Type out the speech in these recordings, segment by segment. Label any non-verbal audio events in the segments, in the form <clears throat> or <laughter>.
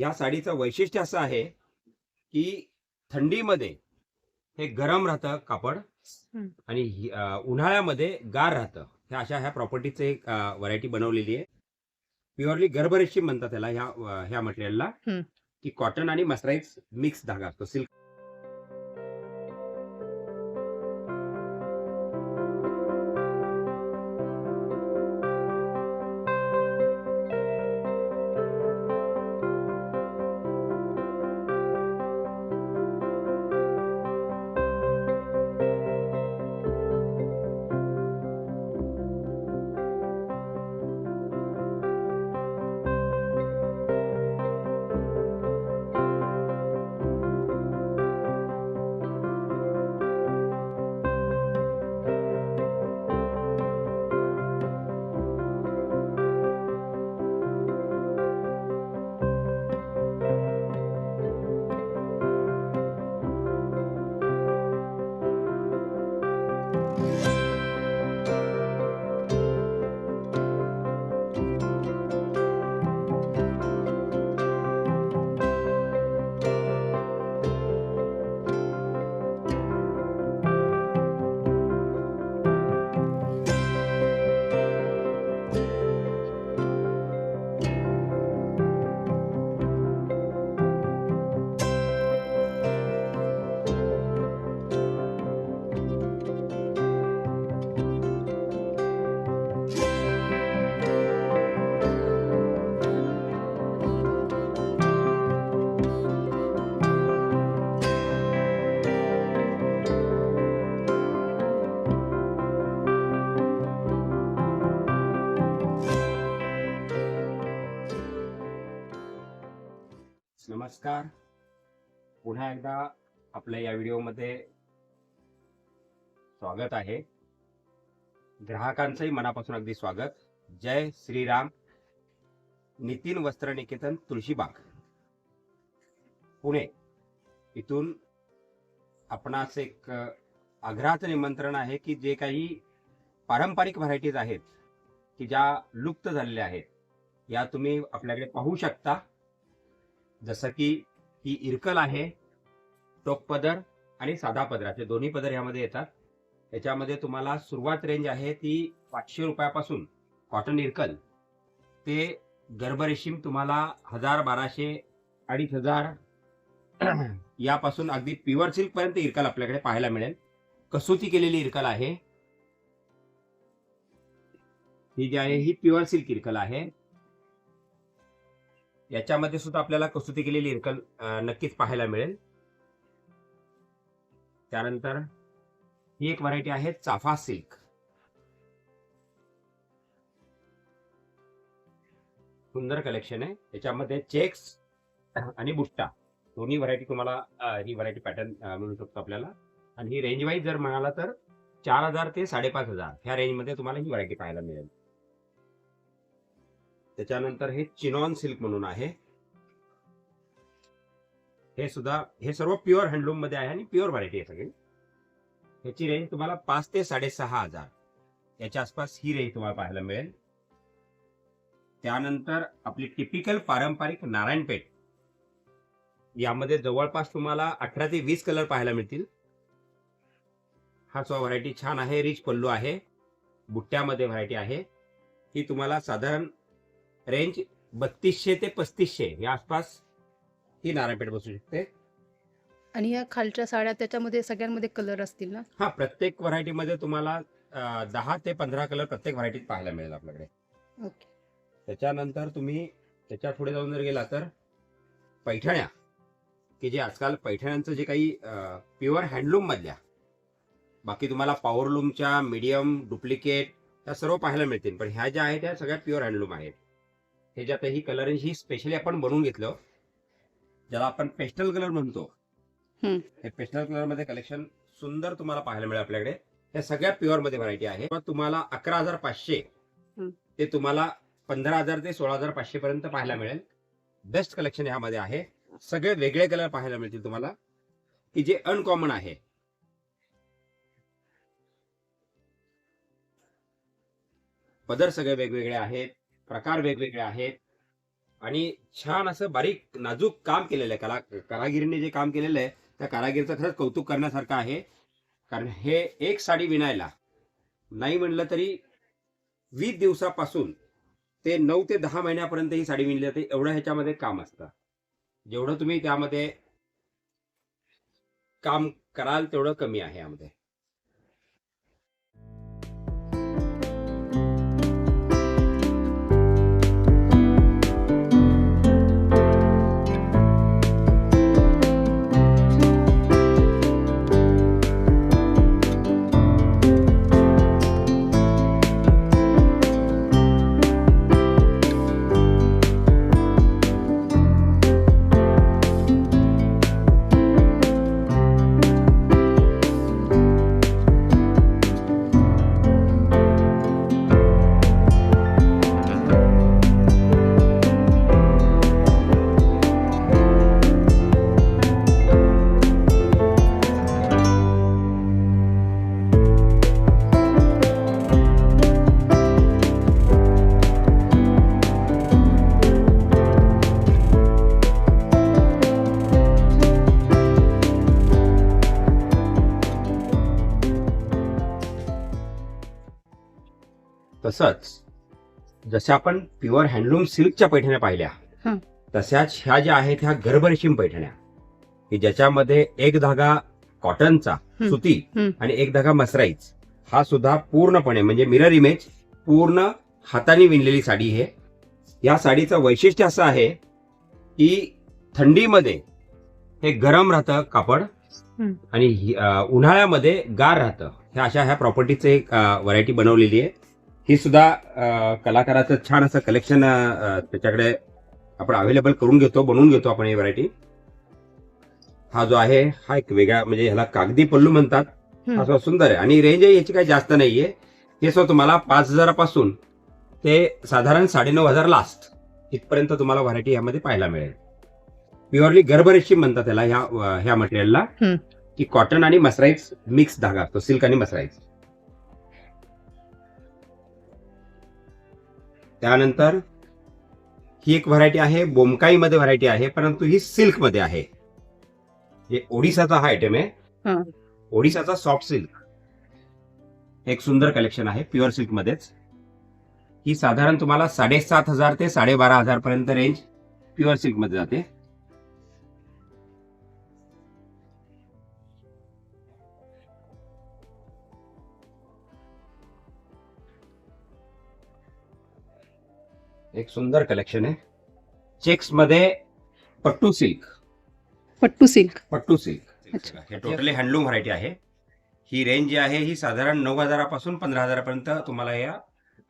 या साडीचं वैशिष्ट्य असं आहे की थंडीमध्ये हे गरम राहतं कापड. आणि उन्हाळ्यामध्ये गार राहतं ह्या अशा ह्या प्रॉपर्टीचं एक व्हरायटी बनवलेली आहे प्युअरली गर्भरेशीम म्हणतात त्याला ह्या ह्या मटेरियलला. की कॉटन आणि मसराईज मिक्स धागा असतो सिल्क नमस्कार. पुन्हा एकदा आपल्या या व्हिडिओमध्ये स्वागत आहे. ग्राहकांचंही मनापासून अगदी स्वागत. जय श्रीराम. नितीन वस्त्र निकेतन तुळशीबाग पुणे. इथून आपणास एक आग्रहाचं निमंत्रण आहे की जे काही पारंपरिक व्हरायटीज आहेत की ज्या लुप्त झालेल्या आहेत या तुम्ही आपल्याकडे पाहू शकता. जसं की ही इरकल आहे टोक पदर आणि साधा पदराचे दोन्ही पदर यामध्ये येतात. याच्यामध्ये तुम्हाला सुरुवात रेंज आहे ती पाचशे रुपयापासून. कॉटन इरकल ते गर्भरेशीम तुम्हाला हजार बाराशे अडीच हजार <clears throat> यापासून अगदी प्युअर सिल्कपर्यंत इरकल आपल्याकडे पाहायला मिळेल. कसोटी केलेली इरकल आहे. ही जी आहे ही प्युअर सिल्क इरकल आहे. याच्यामध्ये सुद्धा आपल्याला कसुती केलेली इरकल नक्कीच पाहायला मिळेल. त्यानंतर ही एक व्हरायटी आहे चाफा सिल्क. सुंदर कलेक्शन आहे. याच्यामध्ये चेक्स आणि बुट्टा. दोन्ही व्हरायटी तुम्हाला ही व्हरायटी पॅटर्न मिळू शकतो आपल्याला. आणि ही रेंज वाईज जर म्हणाला तर चार हजार ते साडेपाच हजार. ह्या रेंजमध्ये तुम्हाला ही व्हरायटी पाहायला मिळेल. त्याच्यानंतर हे चिनॉन सिल्क म्हणून आहे. हे सुद्धा हे सर्व प्युअर हँडलूममध्ये आहे आणि प्युअर व्हरायटी आहे सगळी. ह्याची रेंज तुम्हाला पाच ते साडेसहा हजार. याच्या आसपास ही रेंज तुम्हाला पाहायला मिळेल. त्यानंतर आपली टिपिकल पारंपरिक नारायणपेठ. यामध्ये जवळपास तुम्हाला अठरा ते वीस कलर पाहायला मिळतील. हा सुद्धा व्हरायटी छान आहे रिच पल्लू आहे. बुट्ट्यामध्ये व्हरायटी आहे. ही तुम्हाला साधारण रेंज बत्तीसशे ते पस्तीसशे या आसपास ही नारायणपेठ बसू शकते. आणि या खालच्या साड्या त्याच्यामध्ये सगळ्यांमध्ये कलर असतील ना? हा प्रत्येक व्हरायटीमध्ये तुम्हाला अं, दहा ते पंधरा कलर प्रत्येक व्हरायटीत पाहायला मिळेल आपल्याकडे. ओके. त्याच्यानंतर तुम्ही त्याच्या पुढे जाऊन जर गेला तर पैठण्या. की जे आजकाल पैठण्यांचं जे काही प्युअर हँडलूम मधल्या बाकी तुम्हाला पॉवरलूमच्या मीडियम डुप्लिकेट त्या सर्व पाहायला मिळतील. पण ह्या ज्या आहेत त्या सगळ्या प्युअर हँडलूम आहेत. ह्याच्यात ही कलरिंग ही स्पेशली आपण बनवून घेतलं. ज्याला आपण पेस्टल कलर म्हणतो. हे पेस्टल कलरमध्ये कलेक्शन सुंदर तुम्हाला पाहायला मिळेल आपल्याकडे. या सगळ्या प्युअरमध्ये व्हरायटी आहे. तुम्हाला अकरा हजार पाचशे. ते तुम्हाला पंधरा हजार ते सोळा हजार पाचशे पर्यंत पाहायला मिळेल. बेस्ट कलेक्शन ह्यामध्ये आहे. सगळे वेगळे कलर पाहायला मिळतील तुम्हाला. की जे अनकॉमन आहे. पदर सगळे वेगवेगळे आहेत. प्रकार वेगवेगळे आहेत. आणि छान असं बारीक नाजूक काम केलेलं आहे. कला कारागिरीने जे काम केलेलं आहे त्या कारागिरीचं खरंच कौतुक करण्यासारखं आहे. कारण हे एक साडी विणायला नाही म्हणलं तरी वीस दिवसापासून ते नऊ ते दहा महिन्यापर्यंत ही साडी विणली जाते. एवढं ह्याच्यामध्ये काम असतं. जेवढं तुम्ही त्यामध्ये काम कराल तेवढं कमी आहे यामध्ये. तसंच जसे आपण प्युअर हँडलूम सिल्कच्या पैठण्या पाहिल्या. तशाच ह्या ज्या आहेत ह्या गर्भरेशीम पैठण्या की ज्याच्यामध्ये एक धागा कॉटनचा. सुती. आणि एक धागा मसराईज हा सुद्धा पूर्णपणे म्हणजे मिरर इमेज पूर्ण हाताने विणलेली साडी आहे या साडीचं वैशिष्ट्य असं आहे की थंडीमध्ये हे गरम राहतं कापड. आणि उन्हाळ्यामध्ये गार राहतं ह्या अशा ह्या प्रॉपर्टीचं एक व्हरायटी बनवलेली आहे ही सुद्धा कलाकाराचं छान असं कलेक्शन त्याच्याकडे आपण अवेलेबल करून घेतो बनवून घेतो आपण ही व्हरायटी हा जो आहे हा एक वेगळा म्हणजे ह्याला कागदी पल्लू म्हणतात. हं. सुद्धा सुंदर आहे. आणि रेंज याची काही जास्त नाहीये. हे सुद्धा तुम्हाला पाच हजारापासून ते साधारण साडेनऊ हजार लास्ट इथपर्यंत तुम्हाला व्हरायटी यामध्ये पाहायला मिळेल. प्युअरली गर्भरेशीम म्हणतात त्याला ह्या ह्या मटेरियलला. की कॉटन आणि मसराईज मिक्स धागा असतो सिल्क आणि मसराईज. त्यानंतर ही एक व्हरायटी आहे बोमकाईमध्ये व्हरायटी आहे परंतु ही सिल्कमध्ये आहे. हे ओडिसाचा हा आयटम आहे. हं. ओडिसाचा सॉफ्ट सिल्क एक सुंदर कलेक्शन आहे प्युअर सिल्क मध्येच ही साधारण तुम्हाला साडेसात हजार ते साडेबारा हजार पर्यंत रेंज प्युअर सिल्कमध्ये जाते. एक सुंदर कलेक्शन आहे. चेक्समध्ये pattu silk pattu silk pattu silk. हे टोटली हँडलूम व्हरायटी आहे. ही रेंज जी आहे ही साधारण नऊ हजारापासून पंधरा हजारापर्यंत तुम्हाला या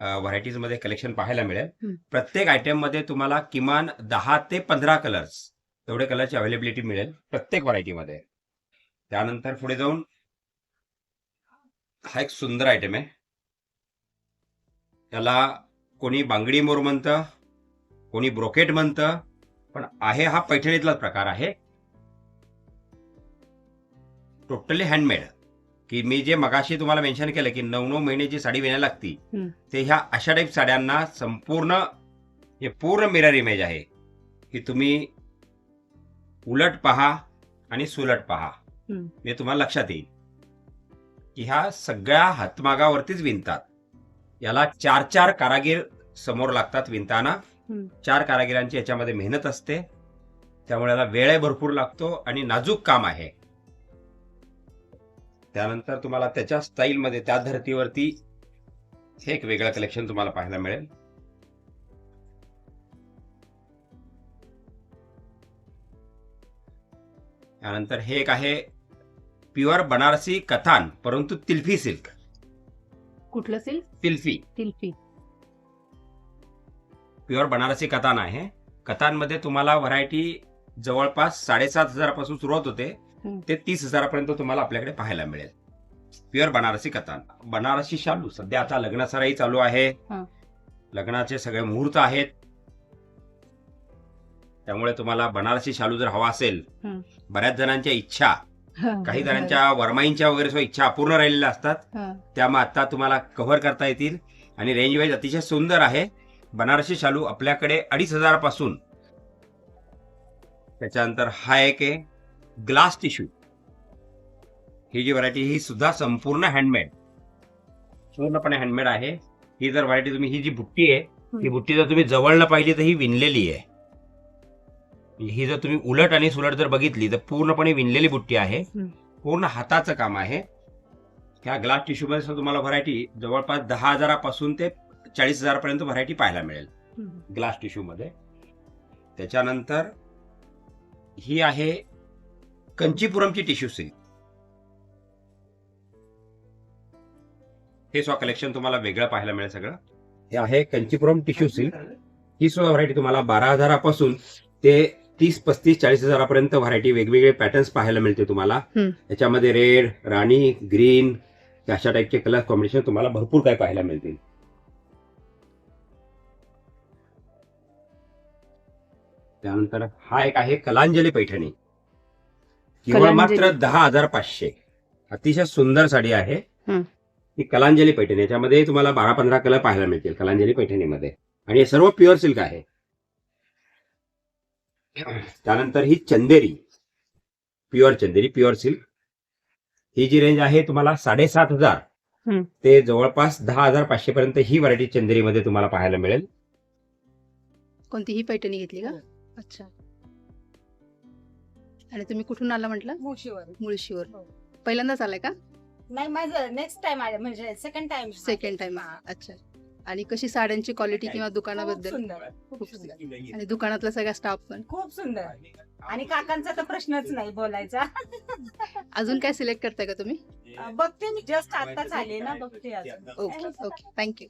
व्हरायटीजमध्ये कलेक्शन पाहायला मिळेल. प्रत्येक आयटममध्ये तुम्हाला किमान दहा ते पंधरा कलर्स एवढे कलरची अवेलेबिलिटी मिळेल प्रत्येक व्हरायटीमध्ये त्यानंतर पुढे जाऊन हा एक सुंदर आयटम आहे. याला कोणी बांगडी मोर म्हणतं कोणी ब्रोकेट म्हणतं पण आहे हा पैठणीतलाच प्रकार आहे. टोटली हँडमेड की मी जे मगाशी तुम्हाला मेन्शन केलं की नऊ नऊ महिन्याची साडी विणायला लागती. ते ह्या अशा टाईप साड्यांना संपूर्ण हे पूर्ण मिरर इमेज आहे. की तुम्ही उलट पहा आणि सुलट पहा. हे तुम्हाला लक्षात येईल. की ह्या सगळ्या हातमागावरतीच विणतात. याला चार चार कारागीर समोर लागतात विणताना. चार कारागिरांची याच्यामध्ये मेहनत असते. त्यामुळे याला वेळ भरपूर लागतो आणि नाजूक काम आहे. त्यानंतर तुम्हाला त्याच्या स्टाईलमध्ये त्या धर्तीवरती हे एक वेगळं कलेक्शन तुम्हाला पाहायला मिळेल. त्यानंतर हे एक आहे प्युअर बनारसी कथान परंतु तिल्फी सिल्क. कुठलं सिल्क? तिल्फी. तिल्फी. प्युअर बनारसी कतान आहे. कतानमध्ये तुम्हाला व्हरायटी जवळपास साडेसात हजारापासून सुरुवात होते. ते तीस हजारापर्यंत तुम्हाला आपल्याकडे पाहायला मिळेल. प्युअर बनारसी कतान. बनारसी शालू. सध्या आता लग्नासराई चालू आहे. लग्नाचे सगळे मुहूर्त आहेत. त्यामुळे तुम्हाला बनारसी शालू जर हवा असेल. बऱ्याच जणांच्या इच्छा काही. जणांच्या वरमाईंच्या वगैरे सुद्धा इच्छा अपूर्ण राहिलेल्या असतात. त्या मग आता तुम्हाला कव्हर करता येतील. आणि रेंज वाईज अतिशय सुंदर आहे. बनारसी शालू आपल्याकडे अडीच हजारापासून. त्याच्यानंतर हा एक आहे ग्लास टिश्यू. ही जी व्हरायटी ही सुद्धा संपूर्ण हँडमेड पूर्णपणे हँडमेड आहे. ही जर व्हरायटी तुम्ही ही जी बुट्टी आहे ही बुट्टी जर तुम्ही जवळनं पाहिली तर ही विणलेली आहे. ही जर तुम्ही उलट आणि सुलट जर बघितली तर पूर्णपणे विणलेली बुट्टी आहे. पूर्ण हाताचं काम आहे. ह्या ग्लास टिश्यू मध्ये सुद्धा तुम्हाला व्हरायटी जवळपास दहा हजारापासून ते चाळीस हजारापर्यंत व्हरायटी पाहायला मिळेल. ग्लास टिश्यू मध्ये. त्याच्यानंतर ही आहे कंचीपुरमची टिश्यू सिल्क हे स्व कलेक्शन तुम्हाला वेगळं पाहायला मिळेल सगळं. हे आहे कंचीपुरम टिश्यू सिल्क ही सुद्धा व्हरायटी तुम्हाला बारा हजारापासून ते तीस पस्तीस चाळीस हजारापर्यंत व्हरायटी वेगवेगळे पॅटर्न्स पाहायला मिळते तुम्हाला. याच्यामध्ये रेड राणी ग्रीन अशा टाईपचे कलर कॉम्बिनेशन तुम्हाला भरपूर काही पाहायला मिळतील. त्यानंतर हा एक आहे कलांजली पैठणी. केवळ कलांजली. मात्र दहा हजार पाचशे अतिशय सुंदर साडी आहे. ही. कलांजली पैठणी. याच्यामध्ये तुम्हाला बारा पंधरा कलर पाहायला मिळतील कलांजली पैठणीमध्ये. आणि हे सर्व प्युअर सिल्क आहे. त्यानंतर ही Chanderi. Pure Chanderi pure silk. ही जी रेंज आहे तुम्हाला साडेसात हजार. ते जवळपास दहा हजार पाचशे पर्यंत ही व्हरायटी चंदेरीमध्ये तुम्हाला पाहायला मिळेल. कोणतीही पैठणी घेतली का? अच्छा. आणि तुम्ही कुठून आला म्हटलं? मुळशीवर. मुळशीवर. हो. पहिल्यांदाच आलाय का? नाही माझं नेक्स्ट टाइम आहे म्हणजे सेकंड टाइम सेकंड टाइम अच्छा. आणि कशी साड्यांची क्वालिटी किंवा खूप दुकानाबद्दल सुंदर. खूप सुंदर. आणि दुकानातला सगळा स्टाफ पण? खूप सुंदर. आणि काकांचा तर प्रश्नच नाही बोलायचा. अजून काय सिलेक्ट करताय का तुम्ही? बघते मी. जस्ट आताच आले ना बघते अजून. ओके ओके थँक्यू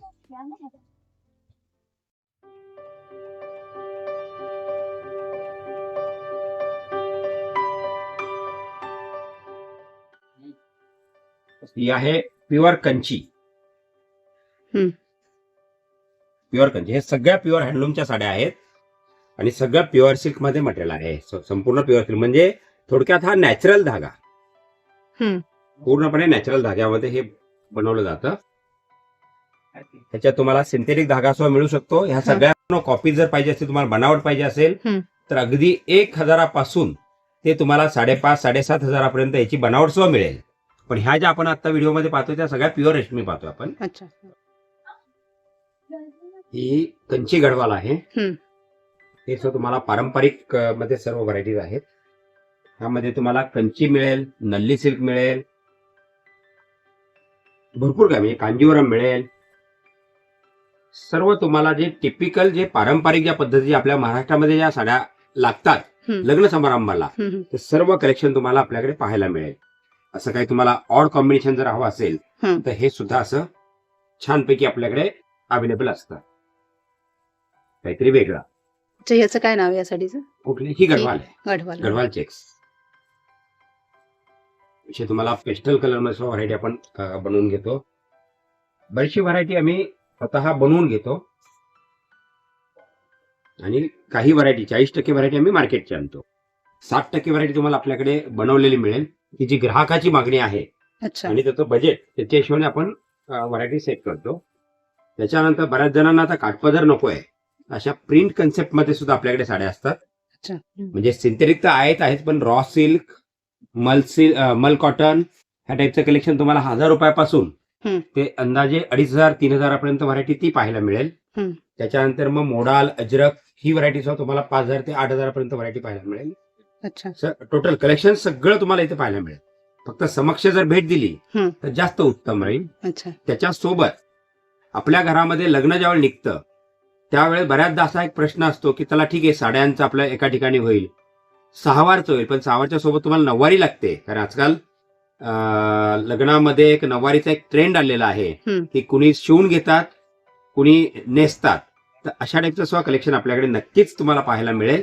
ही आहे प्युअर कंची. प्युअर कंची. हे सगळ्या प्युअर हँडलूमच्या साड्या आहेत आणि सगळं प्युअर सिल्कमध्ये मटेरियल आहे. संपूर्ण प्युअर सिल्क. म्हणजे थोडक्यात हा नॅचरल धागा. पूर्णपणे नॅचरल धाग्यामध्ये हे बनवलं जातं. ह्याच्यात तुम्हाला सिंथेटिक धागा सुद्धा मिळू शकतो. ह्या सगळ्या कॉपी जर पाहिजे असेल तुम्हाला बनावट पाहिजे असेल. तर अगदी एक हजारापासून ते तुम्हाला साडेपाच साडेसात हजारापर्यंत याची बनावट सुद्धा मिळेल. पण ह्या ज्या आपण आता व्हिडिओमध्ये पाहतो त्या सगळ्या प्युअर रेशमी पाहतो आपण. अच्छा. ही कंची गडवाल आहे. हम्म. हे सुद्धा तुम्हाला पारंपरिक अ, मध्ये सर्व व्हरायटीज आहेत. ह्यामध्ये तुम्हाला कंची मिळेल नल्ली सिल्क मिळेल. भरपूर काय म्हणजे कांजीवरम मिळेल. सर्व तुम्हाला जे टिपिकल जे पारंपरिक ज्या पद्धती आपल्या महाराष्ट्रामध्ये ज्या साड्या लागतात हम्म. लग्न समारंभाला हम्म, हम्म. ते सर्व कलेक्शन तुम्हाला आपल्याकडे पाहायला मिळेल. असं काही तुम्हाला ऑड कॉम्बिनेशन जर हवं असेल. तर हे सुद्धा असं छानपैकी आपल्याकडे अवेलेबल असतं. काहीतरी वेगळं. ह्याचं काय नाव आहे या साडीचं कुठली? ही गडवाल आहे. गढवाल. चेक्स विषय तुम्हाला पेस्टल कलरमध्ये व्हरायटी आपण बनवून घेतो. बरीचशी व्हरायटी आम्ही स्वतः बनवून घेतो. आणि काही व्हरायटी चाळीस टक्के व्हरायटी आम्ही मार्केटची आणतो. साठ टक्के व्हरायटी तुम्हाला आपल्याकडे बनवलेली मिळेल. की जी ग्राहकाची मागणी आहे अच्छा. आणि त्याचं बजेट त्याच्या हिशोबाने आपण व्हरायटी सेट करतो. त्याच्यानंतर बऱ्याच जणांना आता काठपदर नको आहे अशा प्रिंट कन्सेप्टमध्ये सुद्धा आपल्याकडे साड्या असतात. म्हणजे सिंथेटिक तर आहेत आहेत पण रॉ सिल्क मल सिल्क मल कॉटन ह्या टाईपचं कलेक्शन तुम्हाला हजार रुपयापासून. ते अंदाजे अडीच हजार तीन हजारापर्यंत व्हरायटी ती पाहायला मिळेल. त्याच्यानंतर मग मोडाल अजरक ही व्हरायटी सुद्धा तुम्हाला पाच हजार ते आठ हजारापर्यंत व्हरायटी पाहायला मिळेल. अच्छा. टोटल कलेक्शन सगळं तुम्हाला इथे पाहायला मिळेल. फक्त समक्ष जर भेट दिली. तर जास्त उत्तम राहील. अच्छा. त्याच्यासोबत आपल्या घरामध्ये लग्न ज्यावेळी निघतं त्यावेळेस बऱ्याचदा असा एक प्रश्न असतो की चला ठीक आहे साड्यांचं आपल्या एका ठिकाणी होईल. सहावारचं होईल पण सहावारच्या सोबत तुम्हाला नऊवारी लागते. कारण आजकाल लग्नामध्ये एक नऊवारीचा एक ट्रेंड आलेला आहे. की कुणी शिवून घेतात कुणी नेसतात. तर अशा टाईपचं सुद्धा कलेक्शन आपल्याकडे नक्कीच तुम्हाला पाहायला मिळेल.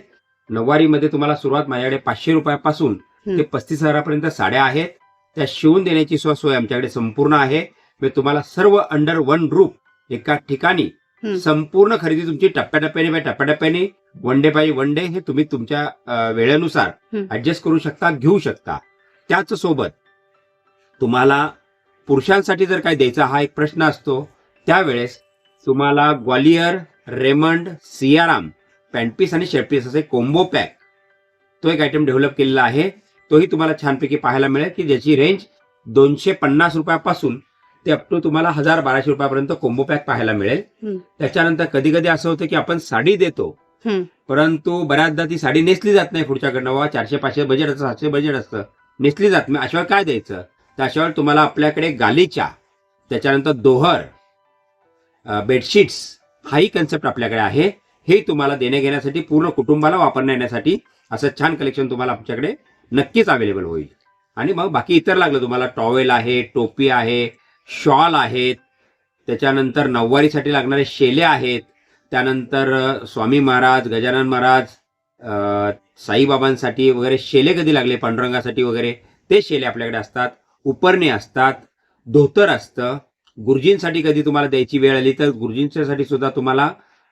नऊवारीमध्ये तुम्हाला सुरुवात माझ्याकडे पाचशे रुपयापासून. ते पस्तीस हजारापर्यंत साड्या आहेत त्या शिवून देण्याची सोय आमच्याकडे संपूर्ण आहे म्हणजे तुम्हाला सर्व अंडर वन रूप एका ठिकाणी. संपूर्ण खरेदी तुमची टप्प्याटप्प्याने बाय टप्प्याटप्प्याने one day by one day हे तुम्ही तुमच्या वेळेनुसार. ऍडजस्ट करू शकता घेऊ शकता त्याच सोबत तुम्हाला पुरुषांसाठी जर काय द्यायचा हा एक प्रश्न असतो त्यावेळेस तुम्हाला ग्वालियर रेमंड सियाराम पॅन्टपीस आणि शर्टपीस असे कोंबो पॅक तो एक आयटम डेव्हलप केलेला आहे. तोही तुम्हाला छानपैकी पाहायला मिळेल की ज्याची रेंज दोनशे पन्नास रुपयापासून ते अप टू तुम्हाला हजार बाराशे रुपयापर्यंत कोंबो पॅक पाहायला मिळेल. त्याच्यानंतर कधी कधी असं होतं की आपण साडी देतो. परंतु बऱ्याचदा ती साडी नेसली जात नाही पुढच्याकडनं. बाबा चारशे पाचशे बजेट असतं सातशे बजेट असतं. नेसली जात नाही. अशा वेळी काय द्यायचं? तर तुम्हाला आपल्याकडे गालीच्या त्याच्यानंतर दोहर बेडशीट्स हाही कन्सेप्ट आपल्याकडे आहे. हे तुम्हाला देण्याघेण्यासाठी घेण्यासाठी पूर्ण कुटुंबाला वापरण्या येण्यासाठी असं छान कलेक्शन तुम्हाला आमच्याकडे नक्कीच अवेलेबल होईल. आणि मग बाकी इतर लागलं तुम्हाला टॉवेल आहे टोपी आहे शॉल आहेत त्याच्यानंतर नऊवारीसाठी लागणारे शेले आहेत त्यानंतर स्वामी महाराज गजानन महाराज साईबाबांसाठी वगैरे शेले कधी लागले पांडुरंगासाठी वगैरे ते शेले आपल्याकडे असतात उपरणे असतात धोतर असतं गुरुजींसाठी कधी तुम्हाला द्यायची वेळ आली तर गुरुजींच्यासाठी सुद्धा तुम्हाला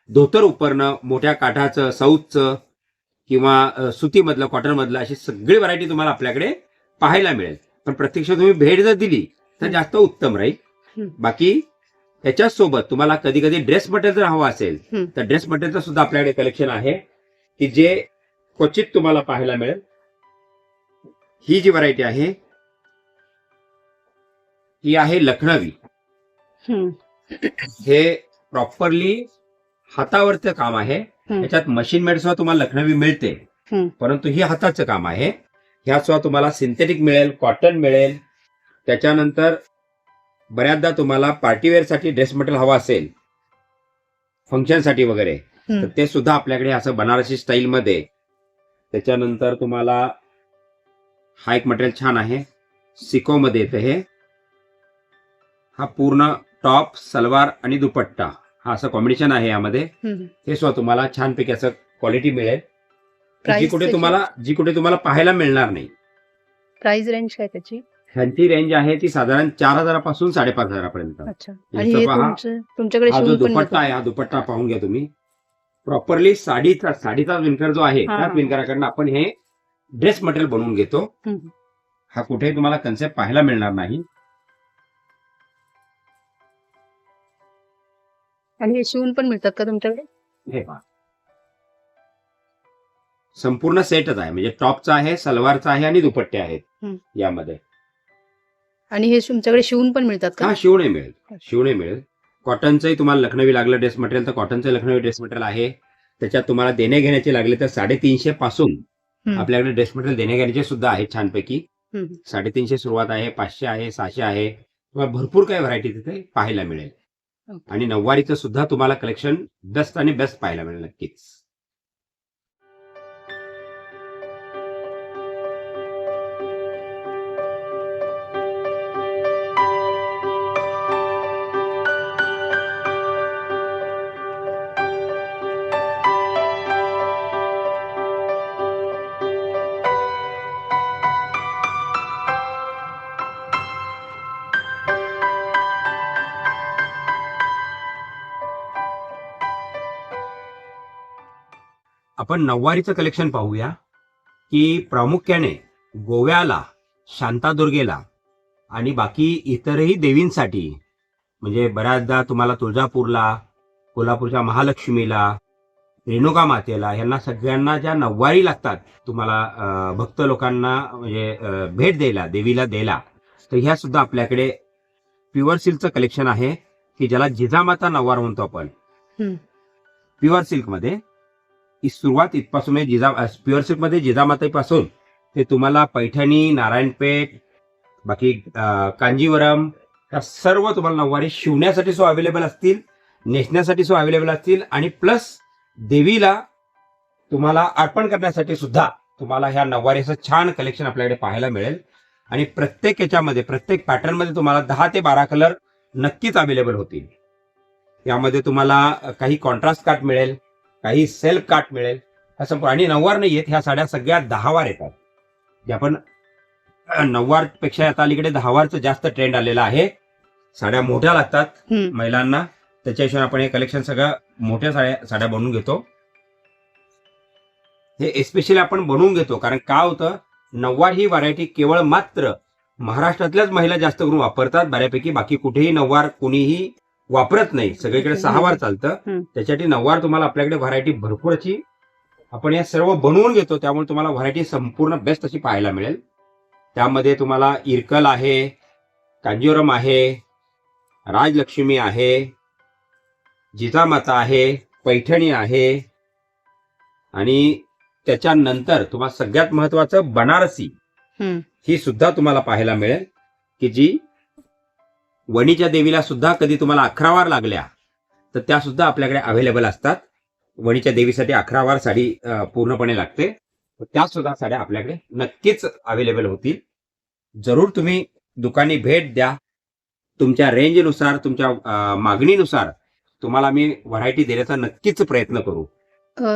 धोतर उपरणं मोठ्या काठाचं सौचचं किंवा सुतीमधलं कॉटनमधलं अशी सगळी व्हरायटी तुम्हाला आपल्याकडे पाहायला मिळेल पण प्रत्यक्ष तुम्ही भेट जर दिली तर जास्त उत्तम राहील. बाकी त्याच्याच सोबत तुम्हाला कधी कधी ड्रेस मटेरियल जर हवं असेल. तर ड्रेस मटेरियलचं सुद्धा आपल्याकडे कलेक्शन आहे की जे क्वचित तुम्हाला पाहायला मिळेल ही जी व्हरायटी आहे ही आहे लखनवी. हे प्रॉपरली हातावरचं काम आहे. याच्यात मशीन मेड सुद्धा तुम्हाला लखनवी मिळते. परंतु ही हाताचं काम आहे. ह्या सुद्धा तुम्हाला सिंथेटिक मिळेल कॉटन मिळेल. त्याच्यानंतर बऱ्याचदा तुम्हाला पार्टीवेअरसाठी ड्रेस मटेरियल हवा असेल फंक्शनसाठी वगैरे. तर ते सुद्धा आपल्याकडे असं बनारसी स्टाईल मध्ये. त्याच्यानंतर तुम्हाला हा एक मटेरियल छान आहे. सिको मध्ये येतं हे. हा पूर्ण टॉप सलवार आणि दुपट्टा. हा असं कॉम्बिनेशन आहे यामध्ये. हे सुद्धा तुम्हाला छानपैकी असं क्वालिटी मिळेल जी कुठे? तुम्हाला जी कुठे तुम्हाला पाहायला मिळणार नाही प्राइस रेंज काय त्याची ह्यांची रेंज आहे ती साधारण चार हजारापासून साडेपाच हजारापर्यंत अच्छा आणि हे पहा. तुमचं तुमच्याकडे हा जो शिवून पण दुपट्टा. आहे हा दुपट्टा पाहून घ्या तुम्ही प्रॉपरली साडीचा साडीचा विणकर जो आहे हा, त्याच. विणकराकडनं आपण हे ड्रेस मटेरियल बनवून घेतो हम्म. हा कुठेही तुम्हाला कन्सेप्ट पाहायला मिळणार नाही आणि हे शिवून पण मिळतात का तुमच्याकडे? हे पहा. संपूर्ण सेटच आहे. म्हणजे टॉपचा आहे सलवारचा आहे आणि दुपट्टे आहेत हम्म. यामध्ये. आणि हे तुमच्याकडे शिवून पण मिळतात का? हा शिवणे मिळेल. शिवणे मिळेल. कॉटनचंही तुम्हाला लखनवी लागलं ड्रेस मटेरियल तर कॉटनचं लखनवी ड्रेस मटेरियल आहे. त्याच्यात तुम्हाला देणे घेण्याचे लागले तर साडेतीनशे पासून हम्म. आपल्याकडे ड्रेस मटेरियल देणे घेण्याचे सुद्धा आहेत छानपैकी. हम्म. साडेतीनशे सुरुवात आहे पाचशे आहे सहाशे आहे. तुम्हाला भरपूर काही व्हरायटी तिथे पाहायला मिळेल. आणि नऊवारीचं सुद्धा तुम्हाला कलेक्शन बेस्ट आणि बेस्ट पाहायला मिळेल नक्कीच. आपण नऊवारीचं कलेक्शन पाहूया की प्रामुख्याने गोव्याला शांतादुर्गेला आणि बाकी इतरही देवींसाठी म्हणजे बऱ्याचदा तुम्हाला तुळजापूरला कोल्हापूरच्या महालक्ष्मीला रेणुका मातेला ह्यांना सगळ्यांना ज्या नऊवारी लागतात तुम्हाला भक्त लोकांना म्हणजे भेट द्यायला देवीला द्यायला तर ह्या सुद्धा आपल्याकडे प्युअर सिल्कचं कलेक्शन आहे की ज्याला जिजामाता नऊवार म्हणतो आपण. प्युअर सिल्कमध्ये की सुरुवात इथपासून म्हणजे जिजा प्युअर जिजामातेपासून. ते तुम्हाला पैठणी नारायणपेठ बाकी कांजीवरम या सर्व तुम्हाला नऊवारी शिवण्यासाठी सो अवेलेबल असतील नेसण्यासाठी सो अवेलेबल असतील आणि प्लस देवीला तुम्हाला अर्पण करण्यासाठी सुद्धा तुम्हाला ह्या नऊवारीचं छान कलेक्शन आपल्याकडे पाहायला मिळेल. आणि प्रत्येक याच्यामध्ये प्रत्येक पॅटर्नमध्ये तुम्हाला दहा ते बारा कलर नक्कीच अवेलेबल होतील. यामध्ये तुम्हाला काही कॉन्ट्रास्ट काट मिळेल. काही सेल्फ काट मिळेल. असं आणि नऊवार नाही येत ह्या साड्या सगळ्या दहावार येतात. जे आपण नऊवारपेक्षा आता अलीकडे दहावारचं जास्त ट्रेंड आलेला आहे. साड्या मोठ्या लागतात. महिलांना. त्याच्या हिशोबाने आपण हे कलेक्शन सगळं मोठ्या साड्या साड्या बनवून घेतो. हे एस्पेशली आपण बनवून घेतो कारण काय होतं? नऊवार ही व्हरायटी केवळ मात्र महाराष्ट्रातल्याच महिला जास्त करून वापरतात. बऱ्यापैकी बाकी कुठेही नऊवार कुणीही वापरत नाही. सगळीकडे सहा वार चालतं. त्याच्यासाठी नऊवार तुम्हाला आपल्याकडे व्हरायटी भरपूर अशी आपण या सर्व बनवून घेतो. त्यामुळे तुम्हाला व्हरायटी संपूर्ण बेस्ट अशी पाहायला मिळेल. त्यामध्ये तुम्हाला इरकल आहे कांजीवरम आहे राजलक्ष्मी आहे जिजामाता आहे पैठणी आहे आणि त्याच्यानंतर तुम्हाला सगळ्यात महत्वाचं बनारसी. ही सुद्धा तुम्हाला पाहायला मिळेल की जी वणीच्या देवीला सुद्धा कधी तुम्हाला अकरा वार लागल्या तर त्या सुद्धा आपल्याकडे अवेलेबल असतात. वणीच्या देवीसाठी अकरा वार साडी पूर्णपणे लागते. त्या सुद्धा साड्या आपल्याकडे नक्कीच अवेलेबल होतील. जरूर तुम्ही दुकानी भेट द्या. तुमच्या रेंजनुसार तुमच्या मागणीनुसार तुम्हाला मी व्हरायटी देण्याचा नक्कीच प्रयत्न करू.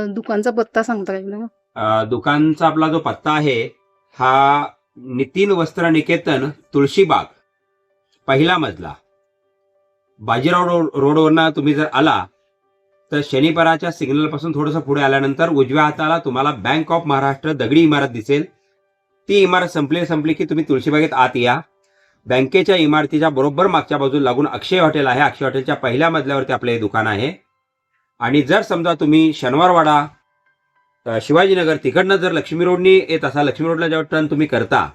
दुकानचा पत्ता सांगता का? अ, दुकानचा आपला जो पत्ता आहे हा नितीन वस्त्र निकेतन तुळशीबाग. पहिला मजला. बाजीराव रोड रोडवरनं तुम्ही जर आला तर शनिपाराच्या सिग्नलपासून थोडंसं पुढे आल्यानंतर उजव्या हाताला तुम्हाला बँक ऑफ महाराष्ट्र दगडी इमारत दिसेल. ती इमारत संपली संपली की तुम्ही तुळशीबागेत आत या. बँकेच्या इमारतीच्या बरोबर मागच्या बाजूला लागून अक्षय हॉटेल आहे. अक्षय हॉटेलच्या पहिल्या मजल्यावरती आपलं हे दुकान आहे. आणि जर समजा तुम्ही शनिवारवाडा शिवाजीनगर तिकडनं जर लक्ष्मी रोडनी येत असा लक्ष्मी रोडला जेव्हा टर्न तुम्ही करता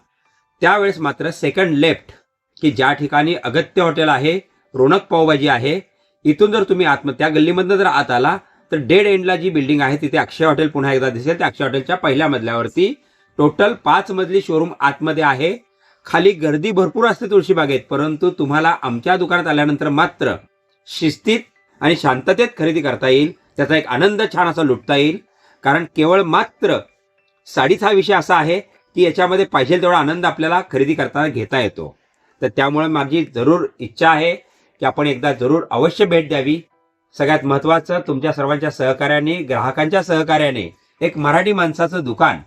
त्यावेळेस मात्र सेकंड लेफ्ट की ज्या ठिकाणी अगत्य हॉटेल आहे रोनक पावभाजी आहे इथून जर तुम्ही आत त्या गल्लीमधनं जर आत आला तर डेड एंडला जी बिल्डिंग आहे तिथे अक्षय हॉटेल पुन्हा एकदा दिसेल. त्या अक्षय हॉटेलच्या पहिल्या मजल्यावरती टोटल पाच मजली शोरूम आतमध्ये आहे. खाली गर्दी भरपूर असते तुळशीबागेत परंतु तुम्हाला आमच्या दुकानात आल्यानंतर मात्र शिस्तीत आणि शांततेत खरेदी करता येईल. त्याचा एक आनंद छान असा लुटता येईल. कारण केवळ मात्र साडीचा विषय असा आहे की याच्यामध्ये पाहिजे तेवढा आनंद आपल्याला खरेदी करताना घेता येतो. तर त्यामुळे माझी जरूर इच्छा आहे की आपण एकदा जरूर अवश्य भेट द्यावी. सगळ्यात महत्त्वाचं तुमच्या सर्वांच्या सहकार्याने ग्राहकांच्या सहकार्याने एक मराठी माणसाचं दुकान.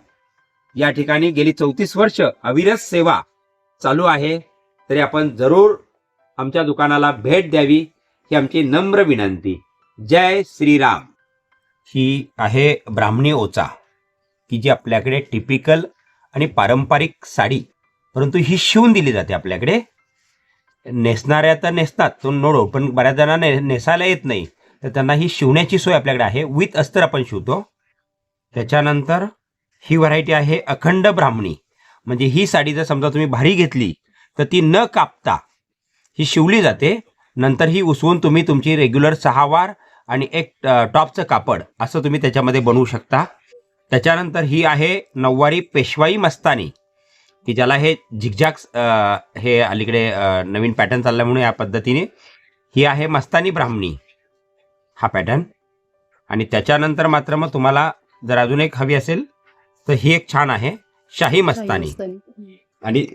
या ठिकाणी गेली चौतीस वर्ष अविरत सेवा चालू आहे. तरी आपण जरूर आमच्या दुकानाला भेट द्यावी ही आमची नम्र विनंती. जय श्रीराम. ही आहे ब्राह्मणी ओचा की जी आपल्याकडे टिपिकल आणि पारंपरिक साडी परंतु ही शिवून दिली जाते आपल्याकडे. नेसणाऱ्या तर नेसतात तो नोडो पण बऱ्याच जणांना ने नेसायला येत नाही. तर त्यांना ही शिवण्याची सोय आपल्याकडे आहे. विथ अस्तर आपण शिवतो. त्याच्यानंतर ही व्हरायटी आहे अखंड ब्राह्मणी. म्हणजे ही साडी जर समजा तुम्ही भारी घेतली तर ती न कापता ही शिवली जाते. नंतर ही उसवून तुम्ही तुमची रेग्युलर सहा वार आणि एक टॉपचं कापड असं तुम्ही त्याच्यामध्ये बनवू शकता. त्याच्यानंतर ही आहे नऊवारी पेशवाई मस्तानी. की ज्याला हे झिकझॅक्स हे अलीकडे नवीन पॅटर्न चालल्यामुळे या पद्धतीने ही आहे मस्तानी ब्राह्मणी. हा पॅटर्न आणि त्याच्यानंतर मात्र मग तुम्हाला जर अजून एक हवी असेल तर ही एक छान आहे शाही मस्तानी. मस्तानी. आणि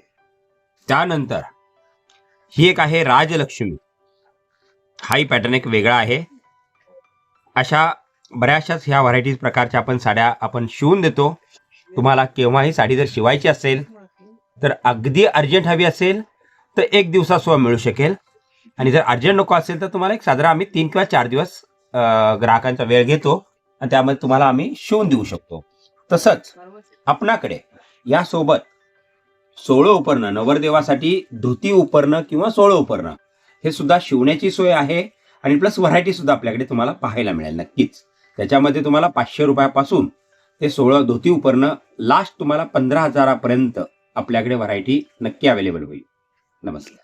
त्यानंतर ही एक आहे राजलक्ष्मी. हाही पॅटर्न एक वेगळा आहे. अशा बऱ्याचशाच ह्या व्हरायटीज प्रकारच्या आपण साड्या आपण शिवून देतो. तुम्हाला केव्हाही साडी जर शिवायची असेल तर अगदी अर्जंट हवी असेल तर एक दिवसासुद्धा मिळू शकेल. आणि जर अर्जंट नको असेल तर तुम्हाला एक साधारण आम्ही तीन किंवा चार दिवस ग्राहकांचा वेळ घेतो. आणि त्यामध्ये तुम्हाला आम्ही शिवून देऊ शकतो. तसंच आपणाकडे यासोबत सोळं उपरणं नवरदेवासाठी धोती उपरणं किंवा सोळं उपरणं हे सुद्धा शिवण्याची सोय आहे. आणि प्लस व्हरायटी सुद्धा आपल्याकडे तुम्हाला पाहायला मिळेल नक्कीच. त्याच्यामध्ये तुम्हाला पाचशे रुपयापासून ते सोळं धोती उपरणं लास्ट तुम्हाला पंधरा हजारापर्यंत आपल्याकडे व्हरायटी नक्की अवेलेबल होईल. नमस्कार.